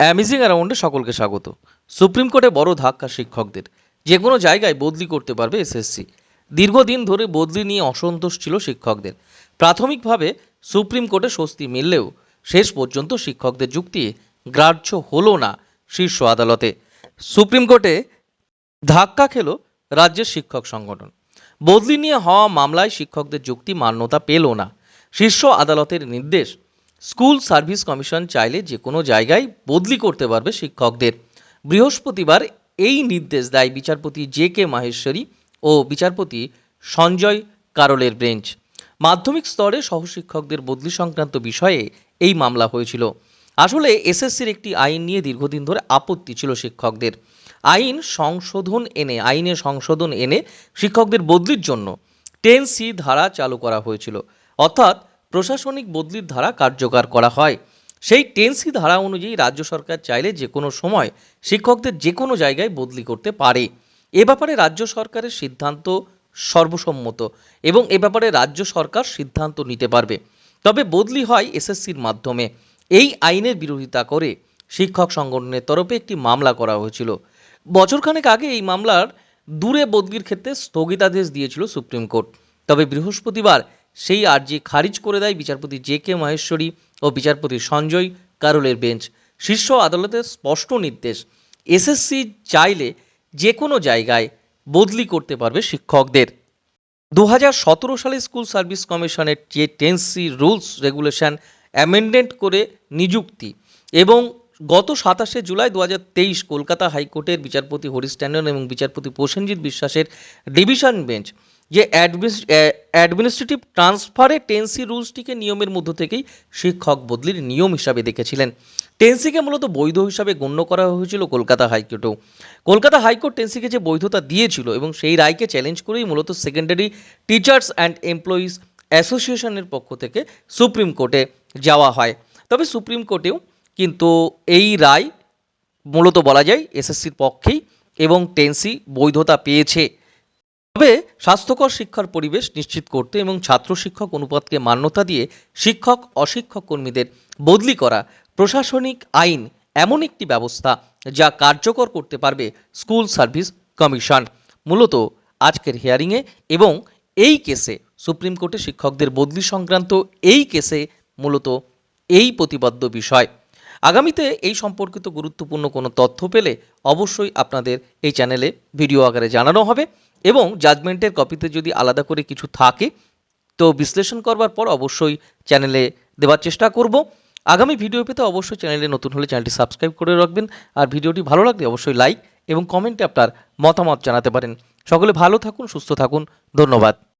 Amazing অ্যারাউন্ডে সকলকে স্বাগত। Supreme কোর্টে বড় ধাক্কা শিক্ষকদের। যে কোনো জায়গায় বদলি করতে পারবে এসএসসি দীর্ঘদিন ধরে বদলি নিয়ে অসন্তোষ ছিল শিক্ষকদের। প্রাথমিকভাবে সুপ্রিম কোর্টে স্বস্তি মিললেও শেষ পর্যন্ত শিক্ষকদের যুক্তি গ্রাহ্য হলো না শীর্ষ আদালতে। সুপ্রিম কোর্টে ধাক্কা খেল রাজ্যের শিক্ষক সংগঠন। বদলি নিয়ে হওয়া মামলায় শিক্ষকদের যুক্তি মান্যতা পেল না। শীর্ষ আদালতের নির্দেশ স্কুল সার্ভিস কমিশন চাইলে যে কোনো জায়গায় বদলি করতে পারবে শিক্ষকদের। বৃহস্পতিবার এই নির্দেশ দেয় বিচারপতি জে কে মাহেশ্বরী ও বিচারপতি সঞ্জয় কারলের বেঞ্চ মাধ্যমিক স্তরে সহশিক্ষকদের বদলি সংক্রান্ত বিষয়ে এই মামলা হয়েছিল। আসলে এসএসসির একটি আইন নিয়ে দীর্ঘদিন ধরে আপত্তি ছিল শিক্ষকদের। আইন সংশোধন এনে, আইনে সংশোধন এনে শিক্ষকদের বদলির জন্য টেন সি ধারা চালু করা হয়েছিল। অর্থাৎ প্রশাসনিক বদলির ধারা কার্যকর করা হয়। সেই টেন সি ধারা অনুযায়ী রাজ্য সরকার চাইলে যে কোনো সময় শিক্ষকদের যে কোনো জায়গায় বদলি করতে পারে। এ ব্যাপারে রাজ্য সরকারের সিদ্ধান্ত সর্বসম্মত এবং এ ব্যাপারে রাজ্য সরকার সিদ্ধান্ত নিতে পারবে। তবে বদলি হয় এসএসসির মাধ্যমে। এই আইনের বিরোধিতা করে শিক্ষক সংগঠনের তরফে একটি মামলা করা হয়েছিল। বছরখানেক আগে এই মামলার দূরে বদলির ক্ষেত্রে স্থগিতাদেশ দিয়েছিল সুপ্রিম কোর্ট। তবে বৃহস্পতিবার সেই আর্জি খারিজ করে দেয় বিচারপতি জে কে মহেশ্বরী ও বিচারপতি সঞ্জয় কারোলের বেঞ্চ। শীর্ষ আদালতের স্পষ্ট নির্দেশ, এসএসসি চাইলে যে কোনো জায়গায় বদলি করতে পারবে শিক্ষকদের। দু সতেরো সালে স্কুল সার্ভিস কমিশনের যে টেন্সি রুলস রেগুলেশন অ্যামেন্ডেন্ট করে নিযুক্তি এবং গত সাতাশে জুলাই দু হাজার তেইশ কলকাতা হাইকোর্টের বিচারপতি হরিশ ট্যান্ডন এবং বিচারপতি প্রসেনজিৎ বিশ্বাসের ডিভিশন বেঞ্চ যে অ্যাডমিনিস্ট্রেটিভ ট্রান্সফারে টেন্সি রুলসটিকে নিয়মের মধ্য থেকেই শিক্ষক বদলির নিয়ম হিসাবে দেখেছিলেন। টেন্সিকে মূলত বৈধ হিসাবে গণ্য করা হয়েছিল কলকাতা হাইকোর্টেও। কলকাতা হাইকোর্ট টেন্সিকে যে বৈধতা দিয়েছিল এবং সেই রায়কে চ্যালেঞ্জ করেই মূলত সেকেন্ডারি টিচার্স অ্যান্ড এমপ্লয়িজ অ্যাসোসিয়েশনের পক্ষ থেকে সুপ্রিম কোর্টে যাওয়া হয়। তবে সুপ্রিম কোর্টেও কিন্তু এই রায় মূলত বলা যায় এসএসসির পক্ষেই এবং টেন্সি বৈধতা পেয়েছে। তবে স্বাস্থ্যকর শিক্ষার পরিবেশ নিশ্চিত করতে এবং ছাত্র শিক্ষক অনুপাতকে মান্যতা দিয়ে শিক্ষক, অশিক্ষক কর্মীদের বদলি করা প্রশাসনিক আইন এমন একটি ব্যবস্থা যা কার্যকর করতে পারবে স্কুল সার্ভিস কমিশন। মূলত আজকের হিয়ারিংয়ে এবং এই কেসে সুপ্রিম কোর্টে শিক্ষকদের বদলি সংক্রান্ত এই কেসে মূলত এই প্রতিবাদ্য বিষয়। আগামীতে এই সম্পর্কিত গুরুত্বপূর্ণ কোনো তথ্য পেলে অবশ্যই আপনাদের এই চ্যানেলে ভিডিও আকারে জানানো হবে। এবং জাজমেন্টের কপিতে যদি আলাদা করে কিছু থাকে, তো বিশ্লেষণ করবার পর অবশ্যই চ্যানেলে দেওয়ার চেষ্টা করব। আগামী ভিডিও পেতে অবশ্যই চ্যানেলে নতুন হলে চ্যানেলটি সাবস্ক্রাইব করে রাখবেন। আর ভিডিওটি ভালো লাগলে অবশ্যই লাইক এবং কমেন্টে আপনার মতামত জানাতে পারেন। সকলে ভালো থাকুন, সুস্থ থাকুন। ধন্যবাদ।